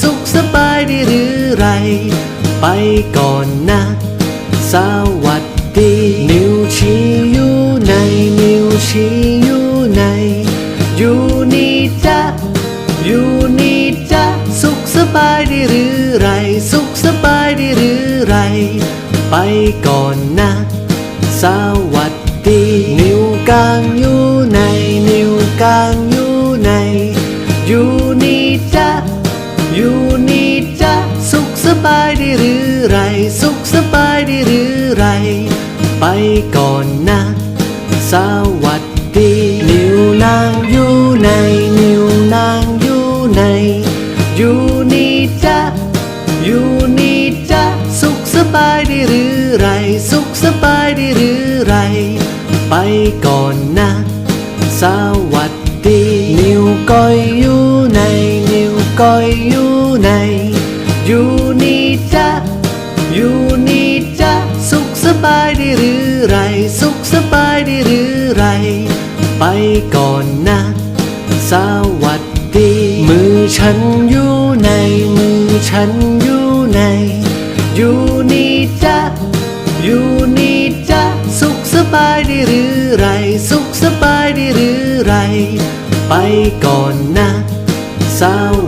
สุขสบายดีหรือไร ไปก่อนนะ สวัสดี นิ้วชี้อยู่ในนิ้วชี้อยู่ใน อยู่นี่จ้ะอยู่นี่จ้ะสุขสบายดีหรือไร สุขสบายดีหรือไร ไปก่อนนะ สวัสดี นิ้วกลางอยู่ในนิ้วกลาง บายดีหรือไร สุขสบายดีหรือไร ไปก่อนนะ สวัสดี นิ้วนางอยู่ในนิ้วนางอยู่ในอยู่นี่จ้ะอยู่นี่จ้ะสุขสบายดีหรือไร สุขสบายดีหรือไร ไปก่อนนะ สวัสดี นิ้วก้อยอยู่ในนิ้วก้อยอยู่ในอยู่ ไร สุขสบายดีหรือไร ไปก่อนนะ สวัสดี มือฉันอยู่ใน มือฉันอยู่ใน อยู่นี่จ้ะอยู่นี่จ้ะสุขสบายดีหรือไร สุขสบายดีหรือไร ไปก่อนนะ ส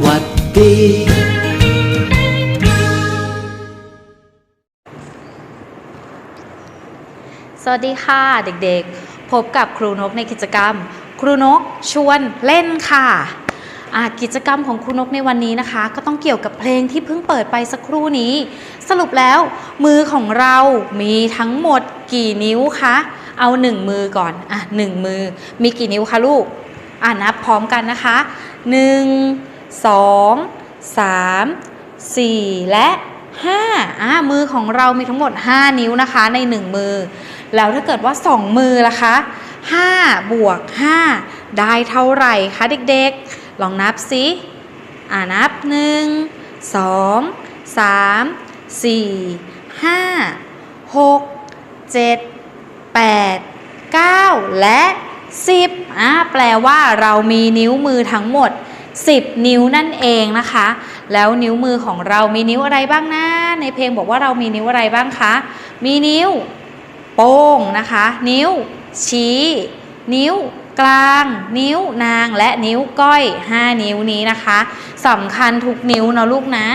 วัสดี สวัสดีค่ะเด็กๆ พบกับครูนกในกิจกรรม ครูนกชวนเล่นค่ะะกิจกรรมของครูนกในวันนี้นะคะ ก็ต้องเกี่ยวกับเพลงที่เพิ่งเปิดไปสักครู่นี้ สรุปแล้วมือของเรามีทั้งหมดกี่นิ้วคะเอาหนึ่งมือก่อนอะหนึ่งมือมีกี่นิ้วคะลูกอะนับพร้อมกันนะคะหนึ่งสองสามสี่และ ห้าอะมือของเรามีทั้งหมด 5 นิ้วนะคะใน 1 มือ แล้วถ้าเกิดว่า 2 มือล่ะคะ5บวก 5 ได้เท่าไหร่คะเด็กๆ ลองนับสิอ่านับ 1 2 3 4 5 6 7 8 9 และ 10อ่าแปลว่าเรามีนิ้วมือทั้งหมด 10 นิ้วนั่นเองนะคะ แล้วนิ้วมือของเรามีนิ้วอะไรบ้างนะในเพลงบอกว่าเรามีนิ้วอะไรบ้างคะมีนิ้วโป้งนะคะ นิ้วชี้ นิ้วกลาง นิ้วนางและนิ้วก้อย 5 นิ้วนี้นะคะสำคัญทุกนิ้วเนะลูกนะ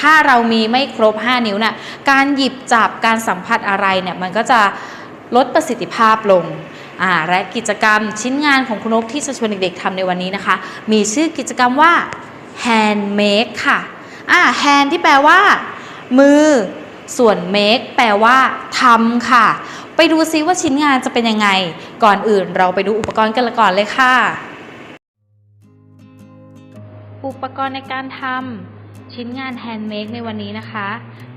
ถ้าเรามีไม่ครบ 5 นิ้วน่ะการหยิบจับการสัมผัสอะไรเนี่ยมันก็จะลดประสิทธิภาพลง และกิจกรรมชิ้นงานของคุณนกที่จะชวนเด็กๆทำในวันนี้นะคะ มีชื่อกิจกรรมว่า handmake ค่ะอ่า hand ที่แปลว่า มือ ส่วน make แปลว่าทำค่ะ ไปดูซิว่าชิ้นงานจะเป็นยังไง ก่อนอื่นเราไปดูอุปกรณ์กันละก่อนเลยค่ะ อุปกรณ์ในการทำชิ้นงานแฮนด์เมดในวันนี้นะคะ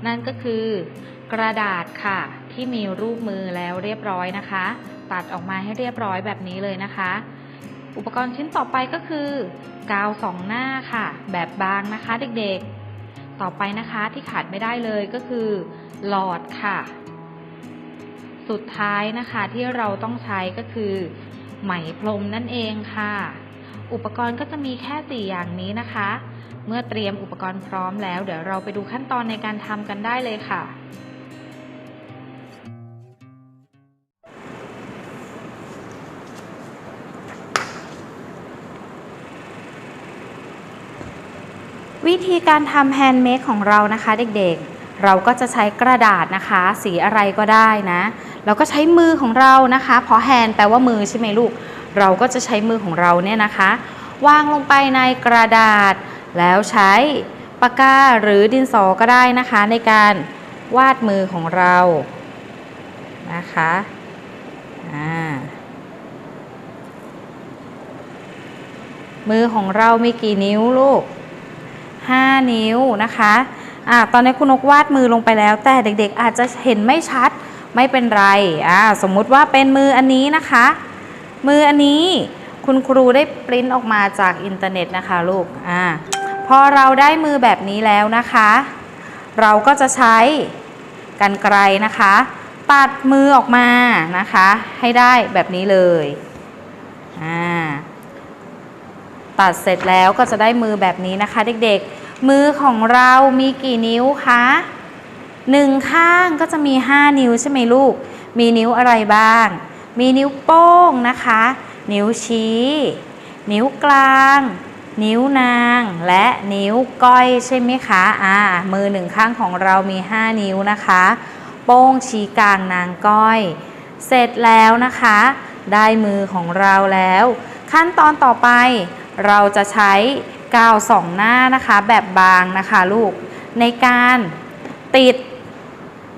นั่นก็คือกระดาษค่ะ ที่มีรูปมือแล้วเรียบร้อยนะคะ ตัดออกมาให้เรียบร้อยแบบนี้เลยนะคะ อุปกรณ์ชิ้นต่อไปก็คือกาวสองหน้าค่ะ แบบบางนะคะเด็กๆ ต่อไปนะคะที่ขาดไม่ได้เลยก็คือหลอดค่ะ สุดท้ายนะคะที่เราต้องใช้ก็คือ ไหมพรมนั่นเองค่ะ อุปกรณ์ก็จะมีแค่สี่อย่างนี้นะคะ เมื่อเตรียมอุปกรณ์พร้อมแล้ว เดี๋ยวเราไปดูขั้นตอนในการทำกันได้เลยค่ะ วิธีการทำแฮนด์เมดของเรานะคะเด็กๆ เราก็จะใช้กระดาษนะคะ สีอะไรก็ได้นะแล้วก็ใช้มือของเรานะคะ เพราะแฮนด์แปลว่ามือใช่ไหมลูก เราก็จะใช้มือของเราเนี่ยนะคะ วางลงไปในกระดาษ แล้วใช้ปากกาหรือดินสอก็ได้นะคะ ในการวาดมือของเรานะคะมือของเรามีกี่นิ้วลูก 5 นิ้วนะคะอ่าตอนนี้คุณนกวาดมือลงไปแล้ว แต่เด็กๆอาจจะเห็นไม่ชัดไม่เป็นไรอ่าสมมุติว่าเป็นมืออันนี้นะคะ มืออันนี้คุณครูได้ปริ้นออกมาจากอินเทอร์เน็ตนะคะลูกอ่าพอเราได้มือแบบนี้แล้วนะคะ เราก็จะใช้กันไกลนะคะ ตัดมือออกมานะคะ ให้ได้แบบนี้เลยอ่าตัดเสร็จแล้วก็จะได้มือแบบนี้นะคะ เด็กๆ มือของเรามีกี่นิ้วคะหนึ่งข้างก็จะมี 5 นิ้วใช่ไหมลูก มีนิ้วอะไรบ้าง มีนิ้วโป้งนะคะ นิ้วชี้ นิ้วกลาง นิ้วนาง และนิ้วก้อยใช่ไหมคะอ่ามือหนึ่งข้างของเรามี 5 นิ้วนะคะ โป้งชี้กลางนางก้อย เสร็จแล้วนะคะ ได้มือของเราแล้ว ขั้นตอนต่อไปเราจะใช้ กาวสองหน้านะคะแบบบางนะคะลูกในการติด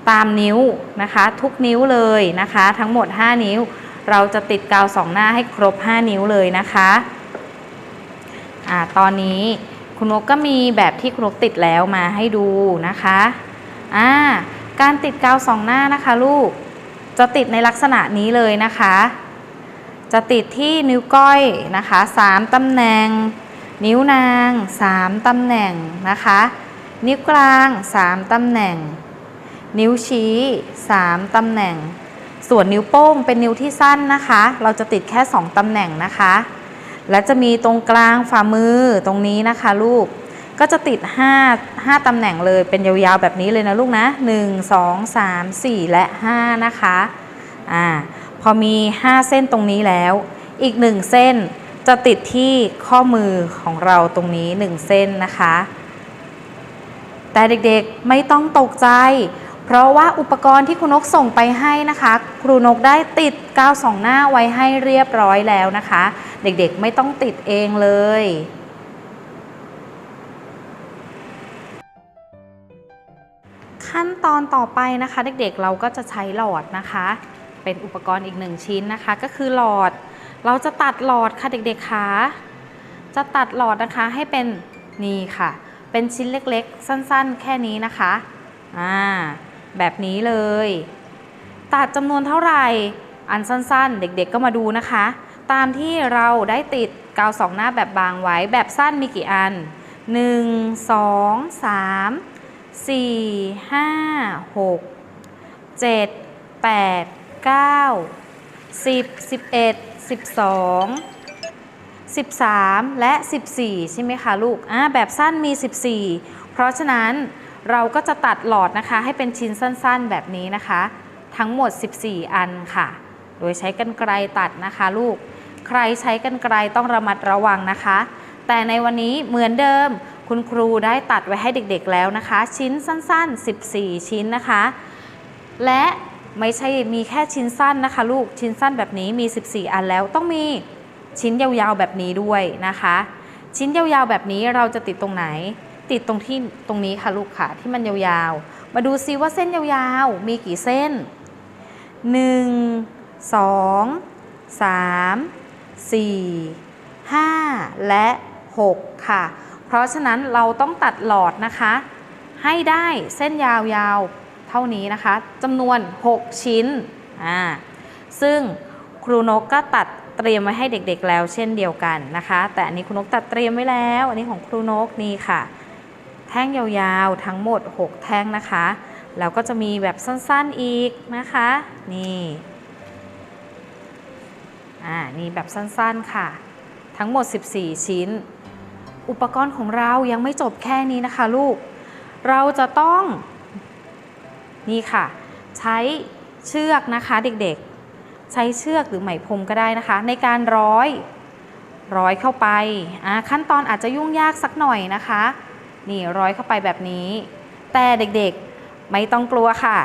ตามนิ้วนะคะ ทุกนิ้วเลยนะคะ ทั้งหมด 5 นิ้ว เราจะติดกาวสองหน้าให้ครบ 5 นิ้วเลยนะคะอ่าตอนนี้คุณนกก็มีแบบที่คุณนกติดแล้วมาให้ดูนะคะอ่าการติดกาวสองหน้านะคะ ลูกจะติดในลักษณะนี้เลยนะคะ จะติดที่นิ้วก้อยนะคะ3ตำแหน่ง นิ้วนาง 3 ตำแหน่งนะคะ นิ้วกลาง 3 ตำแหน่ง นิ้วชี้ 3 ตำแหน่ง ส่วนนิ้วโป้งเป็นนิ้วที่สั้นนะคะ เราจะติดแค่ 2 ตำแหน่งนะคะ และจะมีตรงกลางฝ่ามือตรงนี้นะคะ ลูก ก็จะติด 5 5ตำแหน่งเลย เป็นยาวๆแบบนี้เลยนะลูกนะ 1 2 3 4 และ 5 นะคะ อ่า พอมี 5 เส้นตรงนี้แล้ว อีก 1 เส้น จะติดที่ข้อมือของเราตรงนี้ 1 เส้นนะคะ แต่เด็กๆไม่ต้องตกใจ เพราะว่าอุปกรณ์ที่ครูนกส่งไปให้นะคะ ครูนกได้ติดกาวสองหน้าไว้ให้เรียบร้อยแล้วนะคะ เด็กๆไม่ต้องติดเองเลยขั้นตอนต่อไปนะคะ เด็กๆเราก็จะใช้หลอดนะคะ เป็นอุปกรณ์อีกหนึ่งชิ้นนะคะ ก็คือหลอด เราจะตัดหลอดค่ะเด็กๆคะจะตัดหลอดนะคะให้เป็นนี่ค่ะ เป็นชิ้นเล็กๆ สั้นๆ แค่นี้นะคะอ่าแบบนี้เลย ตัดจำนวนเท่าไหร่อันสั้นๆ เด็กๆก็มาดูนะคะ ตามที่เราได้ติดกาวสองหน้าแบบบางไว้แบบสั้นมีกี่อัน 1 2 3 4 5 6 7 8 9 10 11 12 13 และ 14 ใช่ไหมคะลูกอ่าแบบสั้นมี 14 เพราะฉะนั้นเราก็จะตัดหลอดนะคะ ให้เป็นชิ้นสั้นๆแบบนี้นะคะ ทั้งหมด 14 อันค่ะ โดยใช้กรรไกรตัดนะคะลูก ใครใช้กรรไกรต้องระมัดระวังนะคะ แต่ในวันนี้เหมือนเดิม คุณครูได้ตัดไว้ให้เด็กๆแล้วนะคะ ชิ้นสั้น ๆ 14 ชิ้นนะคะ และ ไม่ใช่มีแค่ชิ้นสั้นนะคะลูกชิ้นสั้นแบบนี้มี 14 อันแล้วต้องมีชิ้นยาวๆแบบนี้ด้วยนะคะ ชิ้นยาวๆแบบนี้เราจะติดตรงไหน ติดตรงที่ตรงนี้ค่ะลูกค่ะที่มันยาวๆ มาดูซิว่าเส้นยาวๆ มีกี่เส้น 1 2 3 4 5 และ 6 ค่ะ เพราะฉะนั้นเราต้องตัดหลอดนะคะ ให้ได้เส้นยาวๆ เท่านี้นะคะจำนวน 6 ชิ้นอ่าซึ่งครูนกก็ตัดเตรียมไว้ให้เด็กๆแล้วเช่นเดียวกันนะคะ แต่อันนี้ครูนกตัดเตรียมไว้แล้ว อันนี้ของครูนกนี่ค่ะ แท่งยาวๆทั้งหมด 6 แท่งนะคะแล้วก็จะมีแบบสั้นๆอีกนะคะ นี่อ่านี่แบบสั้นๆค่ะ ทั้งหมด 14 ชิ้น อุปกรณ์ของเรายังไม่จบแค่นี้นะคะลูก เราจะต้อง นี่ค่ะ ใช้เชือกนะคะเด็กๆ ใช้เชือกหรือไหมพรมก็ได้นะคะ ในการร้อยร้อยเข้าไปอ่าขั้นตอนอาจจะยุ่งยากสักหน่อยนะคะ นี่ร้อยเข้าไปแบบนี้ แต่เด็กๆไม่ต้องกลัวค่ะ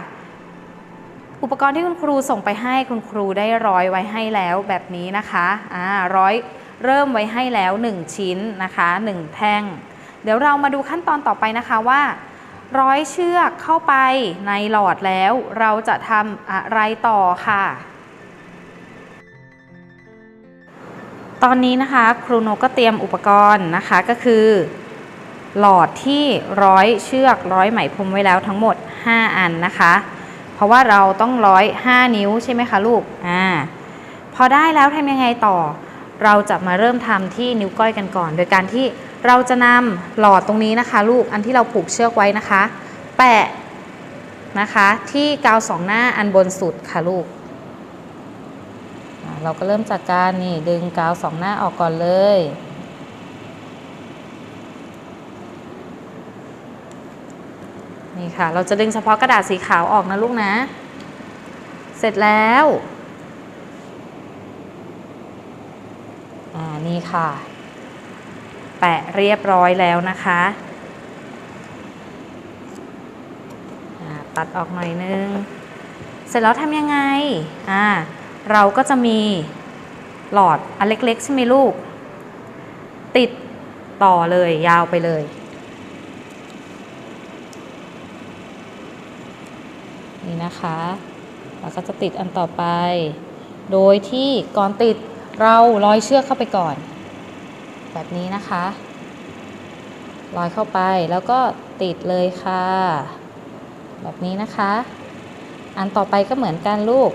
อุปกรณ์ที่คุณครูส่งไปให้คุณครูได้ร้อยไว้ให้แล้วแบบนี้นะคะอ่าร้อยเริ่มไว้ให้แล้ว 1 ชิ้นนะคะ 1 แท่ง เดี๋ยวเรามาดูขั้นตอนต่อไปนะคะว่า ร้อยเชือกเข้าไปในหลอดแล้ว เราจะทำอะไรต่อค่ะ ตอนนี้นะคะครูโนก็เตรียมอุปกรณ์นะคะก็คือ หลอดที่ร้อยเชือกร้อยไหมพรมไว้แล้วทั้งหมด 5 อันนะคะ เพราะว่าเราต้องร้อย 5 นิ้วใช่ไหมคะลูกอ่าพอได้แล้วทำยังไงต่อ เราจะมาเริ่มทำที่นิ้วก้อยกันก่อน โดยการที่ เราจะนำหลอดตรงนี้นะคะ ลูกอันที่เราผูกเชือกไว้นะคะ แปะนะคะที่กาวสองหน้าอันบนสุดค่ะลูก เราก็เริ่มจากการนี่ดึงกาวสองหน้าออกก่อนเลย นี่ค่ะ เราจะดึงเฉพาะกระดาษสีขาวออกนะลูกนะ เสร็จแล้ว อ่า นี่ค่ะ แปะเรียบร้อยแล้วนะคะ ตัดออกหน่อยนึง เสร็จแล้วทำยังไงอ่าเราก็จะมีหลอดอันเล็กๆใช่ไหมลูก ติดต่อเลยยาวไปเลย นี่นะคะเราก็จะติดอันต่อไป โดยที่ก่อนติดเราร้อยเชือกเข้าไปก่อน แบบนี้นะคะร้อยเข้าไปแล้วก็ติดเลยค่ะ แบบนี้นะคะ อันต่อไปก็เหมือนกันลูก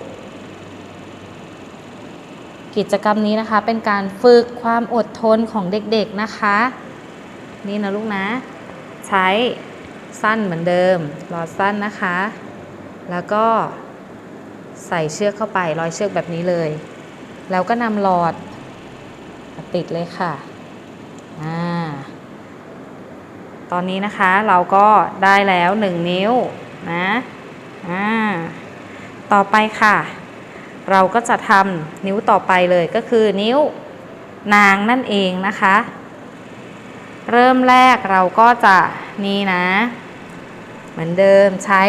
กิจกรรมนี้นะคะเป็นการฝึกความอดทนของเด็กๆนะคะ นี่นะลูกนะ ใช้สั้นเหมือนเดิมหลอดสั้นนะคะ แล้วก็ใส่เชือกเข้าไปร้อยเชือกแบบนี้เลย แล้วก็นำหลอดติดเลยค่ะ อ่าตอนนี้นะคะเราก็ได้แล้ว 1 นิ้วนะอ่าต่อไปค่ะ เราก็จะทำนิ้วต่อไปเลยก็คือนิ้วนางนั่นเองนะคะ เริ่มแรกเราก็จะนี่นะ เหมือนเดิมใช้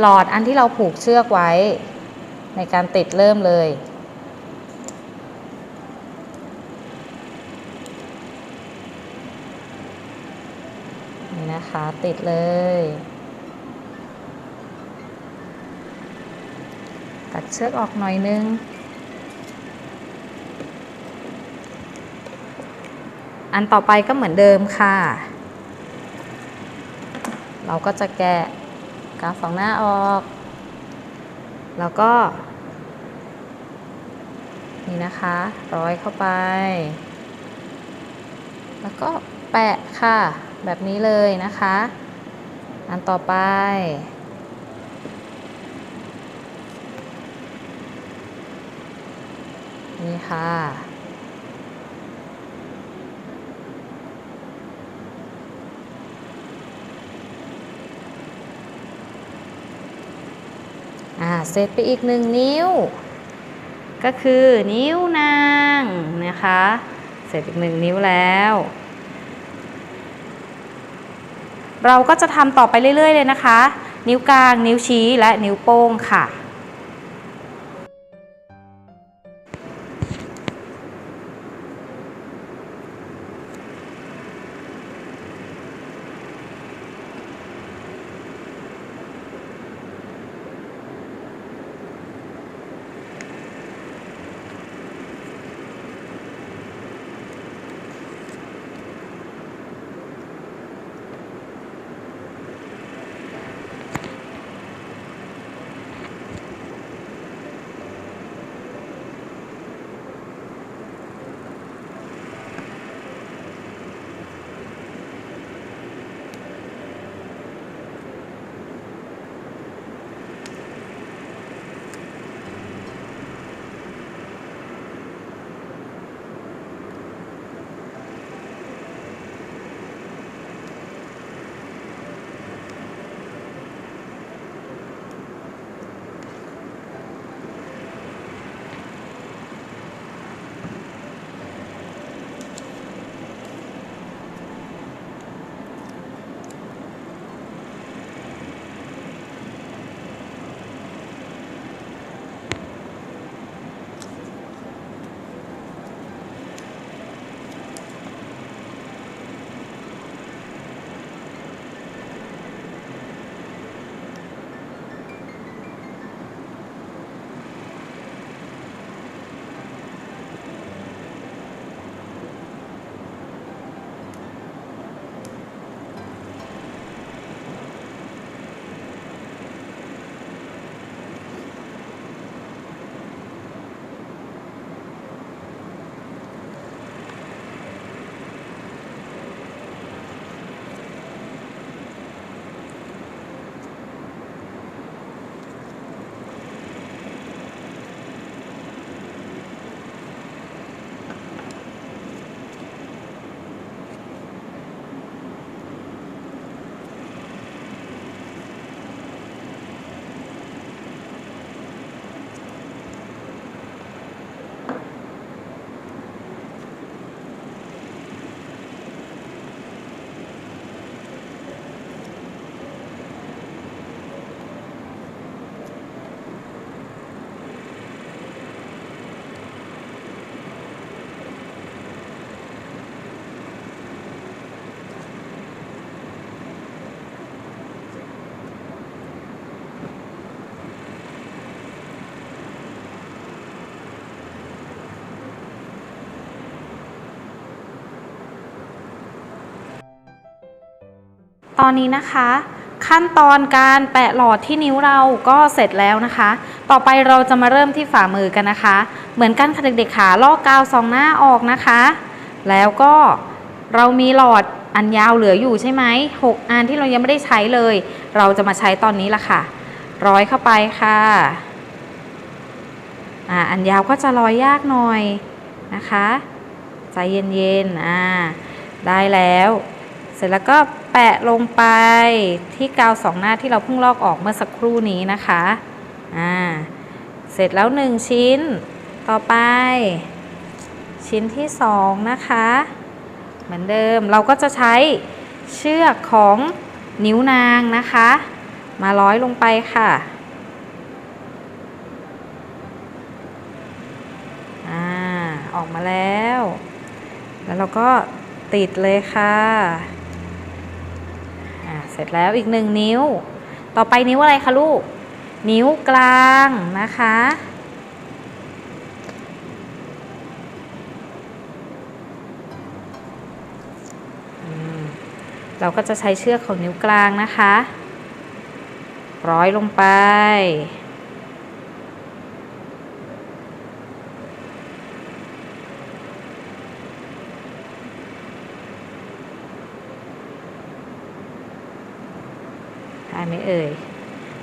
หลอดอันที่เราผูกเชือกไว้ ในการติดเริ่มเลย นะคะ ติดเลย ตัดเชือกออกหน่อยนึง อันต่อไปก็เหมือนเดิมค่ะ เราก็จะแกะกาวสองหน้าออก แล้วก็ นี่นะคะ ร้อยเข้าไป แล้วก็แปะค่ะ แบบนี้เลยนะคะ อันต่อไป นี่ค่ะ อ่า เสร็จไปอีกหนึ่งนิ้ว ก็คือนิ้วนางนะคะ เสร็จอีกหนึ่งนิ้วแล้ว เราก็จะทำต่อไปเรื่อย ๆ เลยนะคะ นิ้วกลาง นิ้วชี้และนิ้วโป้งค่ะ ตอนนี้นะคะ ขั้นตอนการแปะหลอดที่นิ้วเราก็เสร็จแล้วนะคะ ต่อไปเราจะมาเริ่มที่ฝ่ามือกันนะคะ เหมือนกันค่ะเด็กๆขาลอกกาวสองหน้าออกนะคะ แล้วก็เรามีหลอดอันยาวเหลืออยู่ใช่ไหมหกอันที่เรายังไม่ได้ใช้เลย เราจะมาใช้ตอนนี้ละค่ะ ร้อยเข้าไปค่ะอ่าอันยาวก็จะร้อยยากหน่อยนะคะ ใจเย็นๆอ่าได้แล้ว ร็จแล้วก็แปะลงไปที่กาวสองหน้าที่เราเพิ่งลอกออกเมื่อสักครู่นี้นะคะอ่าเสร็จแล้วหนึ่งชิ้นต่อไป ชิ้นที่สองนะคะ เหมือนเดิมเราก็จะใช้เชือกของนิ้วนางนะคะ มาร้อยลงไปค่ะอ่าออกมาแล้ว แล้วเราก็ติดเลยค่ะ เสร็จแล้วอีกหนึ่งนิ้ว ต่อไปนิ้วอะไรคะลูก นิ้วกลางนะคะ เราก็จะใช้เชือกของนิ้วกลางนะคะ ร้อยลงไป ได้ไหม เอ่ย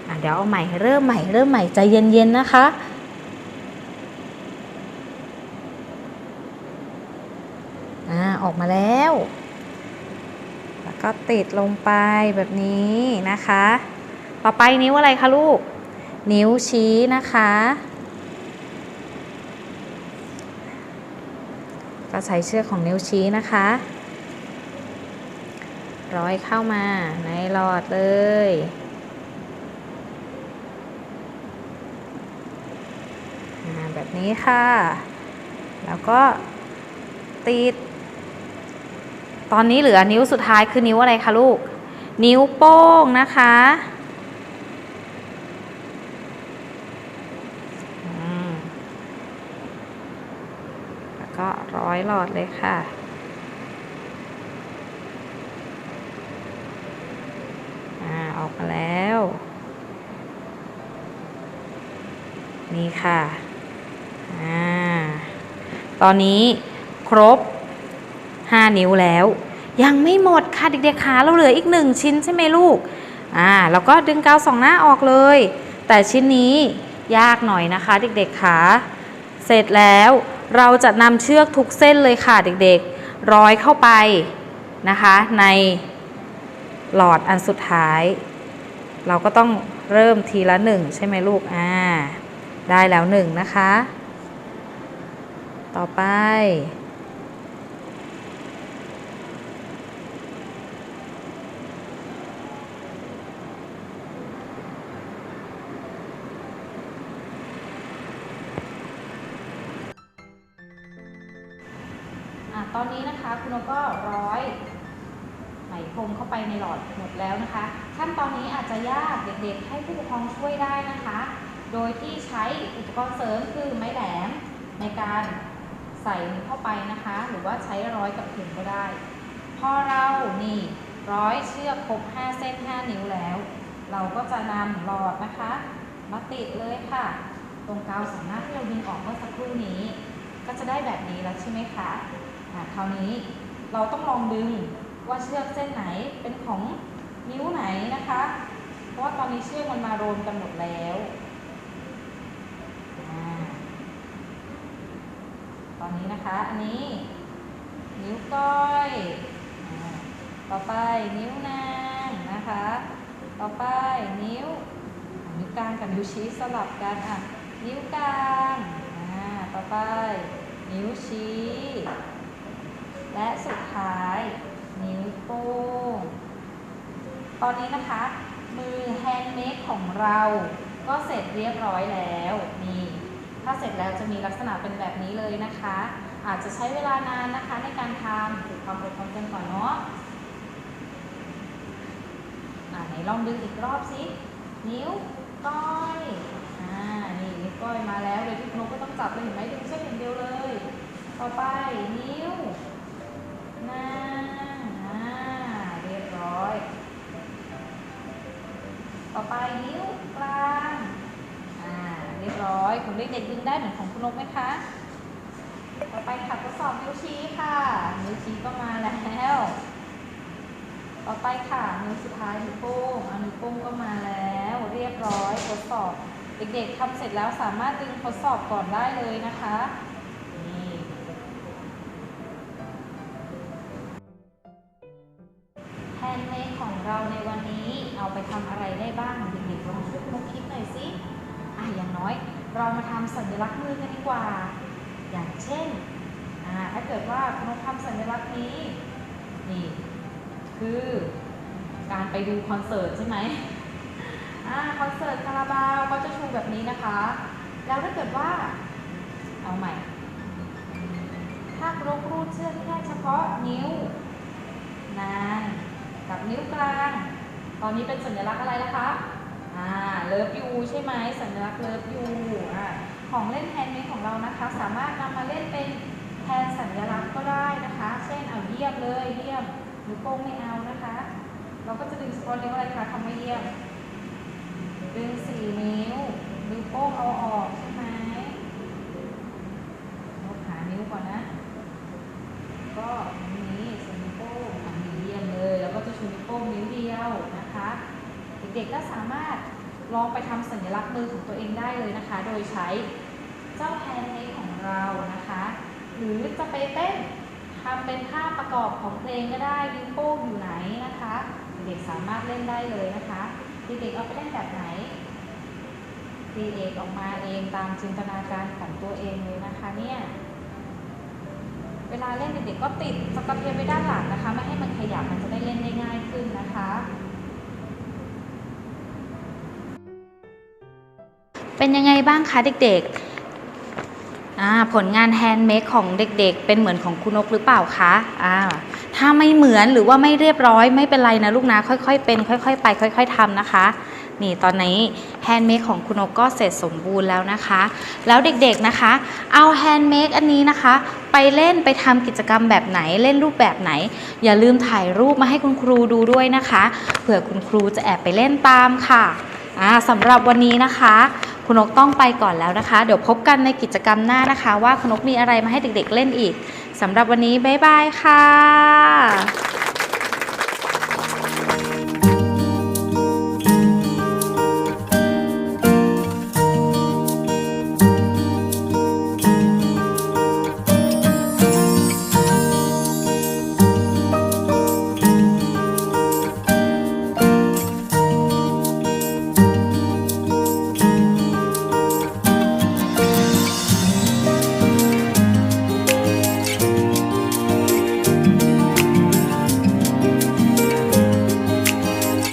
อเดี๋ยวเอาใหม่เริ่มใหม่เริ่มใหม่ใจเย็นๆนะคะอ่าออกมาแล้ว แล้วก็ติดลงไปแบบนี้นะคะ ต่อไปนิ้วอะไรคะลูก นิ้วชี้นะคะ ก็ใช้เชือกของนิ้วชี้นะคะร้อยเข้ามาในหลอดเลยอ่า แบบนี้ค่ะ แล้วก็ติด ตอนนี้เหลือนิ้วสุดท้ายคือนิ้วอะไรคะลูก นิ้วโป้งนะคะแล้วก็ร้อยหลอดเลยค่ะอ่าออกมาแล้ว นี่ค่ะ ตอนนี้ครบ 5 นิ้วแล้ว ยังไม่หมดค่ะเด็กๆขาเราเหลืออีกหนึ่งชิ้นใช่ไหมลูกอ่าแล้วก็ดึงกาวสองหน้าออกเลย แต่ชิ้นนี้ยากหน่อยนะคะ เด็กๆขาเสร็จแล้วเราจะนำเชือกทุกเส้นเลยค่ะเด็กๆ ร้อยเข้าไปนะคะ ในหลอดอันสุดท้าย เราก็ต้องเริ่มทีละหนึ่งใช่ไหมลูกอ่าได้แล้วหนึ่งนะคะ ต่อไป ตอนนี้นะคะคุณก็ร้อยไหมพรมเข้าไปในหลอดหมดแล้วนะคะ ขั้นตอนนี้อาจจะยากเด็กๆ ให้ผู้ปกครองช่วยได้นะคะ โดยที่ใช้อุปกรณ์เสริมคือไม้แหลมในการ ใส่เข้าไปนะคะ หรือว่าใช้ร้อยกับเข็มก็ได้ พอเรานี่ร้อยเชือกครบ 5 เส้น 5 นิ้วแล้ว เราก็จะนำหลอดนะคะ มาติดเลยค่ะ ตรงกาวสองหน้าที่เราดึงออกเมื่อสักครู่นี้ ก็จะได้แบบนี้แล้วใช่ไหมคะอะคราวนี้เราต้องลองดึงว่าเชือกเส้นไหนเป็นของนิ้วไหนนะคะ เพราะว่าตอนนี้เชือกมันมารวมกันหมดแล้วอ่า ตอนนี้นะคะ อันนี้ นิ้วก้อย ต่อไปนิ้วนางนะคะ ต่อไปนิ้ว นิ้วกลางกับนิ้วชี้สลับกันอะ นิ้วกลางอ่าต่อไป นิ้วชี้ และสุดท้าย นิ้วโป้ง ตอนนี้นะคะ มือแฮนด์เมดของเราก็เสร็จเรียบร้อยแล้ว นี่ ถ้าเสร็จแล้วจะมีลักษณะเป็นแบบนี้เลยนะคะ อาจจะใช้เวลานานนะคะในการทำฝึกความอดทนกันก่อนเนาะอ่าไหนลองดึงอีกรอบสิ นิ้วก้อยอ่านี่นิ้วก้อยมาแล้วโดยที่คุณนกก็ต้องจับเลยเห็นไหมดึงเส้นอย่างเดียวเลย ต่อไปนิ้วน้าอ่าเรียบร้อย ต่อไปนิ้วกลาง เรียบร้อยของเด็กๆดึงได้เหมือนของคุณนกไหมคะ ต่อไปค่ะทดสอบนิ้วชี้ค่ะ นิ้วชี้ก็มาแล้ว ต่อไปค่ะนิ้วสุดท้ายนิ้วโป้งอนิ้วโป้งก็มาแล้ว เรียบร้อยทดสอบ เด็กๆทำเสร็จแล้วสามารถดึงทดสอบก่อนได้เลยนะคะำสัญลักษณ์มือกันดีกว่า อย่างเช่น ถ้าเกิดว่าคุณนกทำสัญลักษณ์นี้ นี่ คือการไปดูคอนเสิร์ตใช่ไหมอคอนเสิร์ตคาราบาวก็จะชูแบบนี้นะคะ แล้วถ้าเกิดว่า เอาใหม่ ถ้าครกรูดเชือกแค่เฉพาะนิ้วนางกับนิ้วกลาง ตอนนี้เป็นสัญลักษณ์อะไรนะคะ อ่า เลิฟยูใช่ไหม สัญลักษณ์เลิฟยูอ่า ของเล่นแฮนด์เมดของเรานะคะ สามารถนำมาเล่นเป็นแทนสัญลักษณ์ก็ได้นะคะ เช่นเอาเยี่ยมเลยเยี่ยมนิ้วโป้งไม่เอานะคะ เราก็จะดึงเฉพาะนิ้วอะไรคะคำว่าเยี่ยม ดึงสี่นิ้วนิ้วโป้งเอาออกใช่ไหมลบหานิ้วก่อนนะ ก็นี้ส่วนนิ้วโป้งอะนิ้วเยี่ยมเลย แล้วก็จะชูนิ้วโป้งนิ้วเดียวนะคะ เด็กๆก็สามารถ ลองไปทำสัญลักษณ์มือของตัวเองได้เลยนะคะ โดยใช้เจ้าแฮนด์เมดของเรานะคะ หรือจะไปเต้นทำเป็นภาพประกอบของเพลงก็ได้นิ้วโป้งอยู่ไหนนะคะ เด็กสามารถเล่นได้เลยนะคะเด็กๆเอาไปเล่นแบบไหนตีเอกออกมาเองตามจินตนาการของตัวเองเลยนะคะเนี่ยเวลาเล่นเด็กๆก็ติดสกอตเทปไว้ด้านหลังนะคะ ไม่ให้มันขยับมันจะได้เล่นได้ง่ายขึ้นนะคะ เป็นยังไงบ้างคะเด็กๆ ผลงานแฮนด์เมดของเด็กๆ เป็นเหมือนของคุณนกหรือเปล่าคะาถ้าไม่เหมือนหรือว่าไม่เรียบร้อยไม่เป็นไรนะลูกนะ ค่อยๆ เป็น ค่อย ๆ ไป ค่อย ๆทำนะคะนี่ตอนนี้แฮนด์เมดของคุณนกก็เสร็จสมบูรณ์แล้วนะคะ แล้วเด็กๆนะคะ เอาแฮนด์เมดอันนี้นะคะ ไปเล่นไปทำกิจกรรมแบบไหนเล่นรูปแบบไหน อย่าลืมถ่ายรูปมาให้คุณครูดูด้วยนะคะเผื่อคุณครูจะแอบไปเล่นตามค่ะสำหรับวันนี้นะคะ คุณนกต้องไปก่อนแล้วนะคะ เดี๋ยวพบกันในกิจกรรมหน้านะคะ ว่าคุณนกมีอะไรมาให้เด็กๆเล่นอีกสำหรับวันนี้บ๊ายบายค่ะ